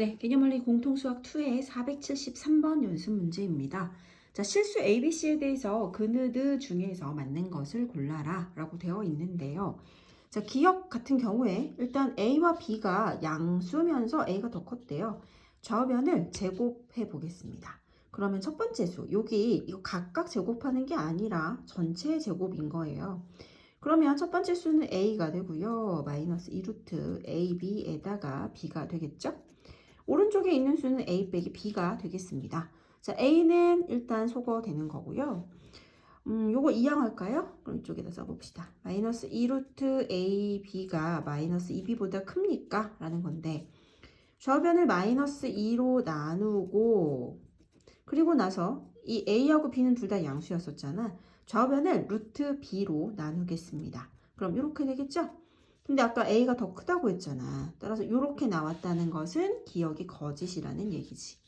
네, 개념원리 공통수학 2의 473번 연습 문제입니다. 자, 실수 ABC에 대해서 그느드 중에서 맞는 것을 골라라 라고 되어 있는데요. 자, 기억 같은 경우에 일단 A와 B가 양수면서 A가 더 컸대요. 좌우변을 제곱해 보겠습니다. 그러면 첫 번째 수, 여기 이거 각각 제곱하는 게 아니라 전체 제곱인 거예요. 그러면 첫 번째 수는 A가 되고요. 마이너스 2루트 AB에다가 B가 되겠죠? 오른쪽에 있는 수는 A 빼기 B가 되겠습니다. 자, A는 일단 소거되는 거고요. 음, 요거 이항할까요? 그럼 이쪽에다 써봅시다. 마이너스 2루트 AB가 마이너스 2B보다 큽니까? 라는 건데 좌변을 마이너스 2로 나누고 그리고 나서 이 A하고 B는 둘 다 양수였었잖아. 좌변을 루트 B로 나누겠습니다. 그럼 이렇게 되겠죠? 근데 아까 A가 더 크다고 했잖아. 따라서 이렇게 나왔다는 것은 기억이 거짓이라는 얘기지.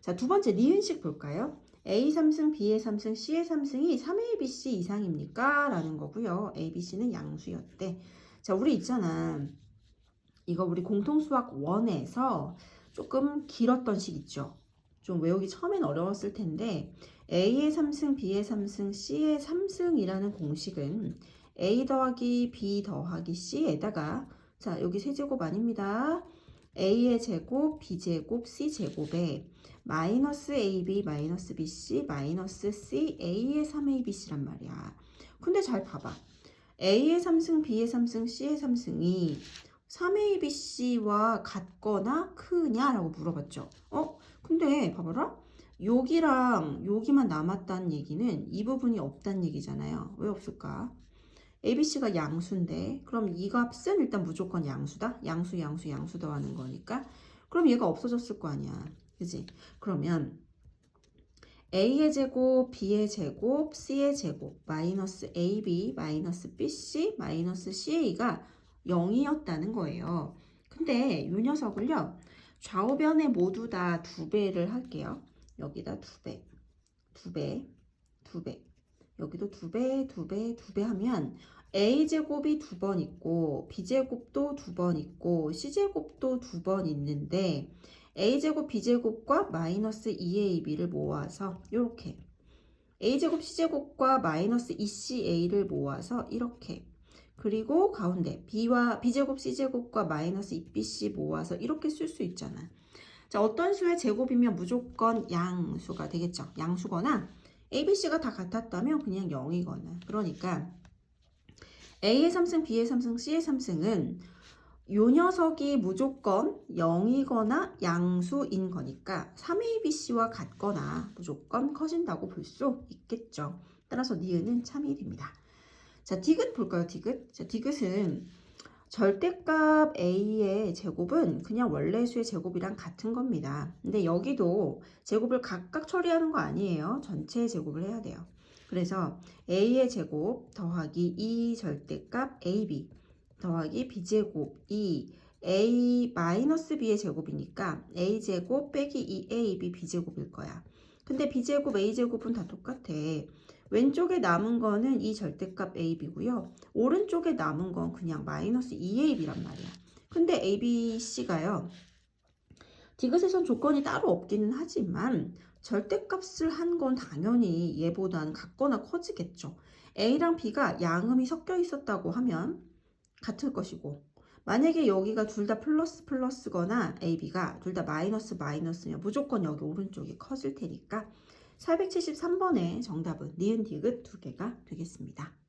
자, 두 번째 니은식 볼까요? A 3승, B의 3승, C의 3승이 3ABC 이상입니까? 라는 거고요. A, B, C는 양수였대. 자, 우리 있잖아. 이거 우리 공통수학 1에서 조금 길었던 식 있죠. 좀 외우기 처음엔 어려웠을 텐데 A의 3승, B의 3승, C의 3승이라는 공식은 A 더하기 B 더하기 C에다가 자 여기 세제곱 아닙니다. A의 제곱, B 제곱, C 제곱에 마이너스 AB, 마이너스 BC, 마이너스 C, A의 3ABC란 말이야. 근데 잘 봐봐. A의 3승, B의 3승, C의 3승이 3ABC와 같거나 크냐라고 물어봤죠. 어? 근데 봐봐라. 여기랑 여기만 남았다는 얘기는 이 부분이 없다는 얘기잖아요. 왜 없을까? ABC가 양수인데 그럼 이 값은 일단 무조건 양수다. 양수, 양수, 양수 더하는 거니까 그럼 얘가 없어졌을 거 아니야. 그지? 그러면 A의 제곱, B의 제곱, C의 제곱, 마이너스 AB, 마이너스 BC, 마이너스 CA가 0이었다는 거예요. 근데 이 녀석을요. 좌우변에 모두 다 두 배를 할게요. 여기다 두 배, 두 배, 두 배. 여기도 두 배, 두 배, 두 배 하면 a제곱이 두 번 있고 b제곱도 두 번 있고 c제곱도 두 번 있는데 a제곱, b제곱과 마이너스 2ab를 모아서 이렇게 a제곱, c제곱과 마이너스 2ca를 모아서 이렇게 그리고 가운데 b와 b제곱, c제곱과 마이너스 2bc 모아서 이렇게 쓸 수 있잖아. 자, 어떤 수의 제곱이면 무조건 양수가 되겠죠. 양수거나 ABC가 다 같았다면 그냥 0이거나. 그러니까 A의 3승, B의 3승, C의 3승은 요 녀석이 무조건 0이거나 양수인 거니까 3ABC와 같거나 무조건 커진다고 볼 수 있겠죠. 따라서 니은은 참일입니다. 자, 디귿 볼까요? 디귿. 자, 디귿은 절대값 A의 제곱은 그냥 원래 수의 제곱이랑 같은 겁니다. 근데 여기도 제곱을 각각 처리하는 거 아니에요. 전체 제곱을 해야 돼요. 그래서 A의 제곱 더하기 2 절대값 AB 더하기 B제곱 2 A 마이너스 B의 제곱이니까 A제곱 빼기 2AB B제곱일 거야. 근데 B제곱 A제곱은 다 똑같아. 왼쪽에 남은 거는 이 절대값 AB고요. 오른쪽에 남은 건 그냥 마이너스 2AB란 말이야. 근데 ABC가요. 디귿에선 조건이 따로 없기는 하지만 절대값을 한 건 당연히 얘보다는 같거나 커지겠죠. A랑 B가 양음이 섞여 있었다고 하면 같을 것이고 만약에 여기가 둘 다 플러스 플러스거나 AB가 둘 다 마이너스 마이너스면 무조건 여기 오른쪽이 커질 테니까 473번의 정답은 니은 디귿 두 개가 되겠습니다.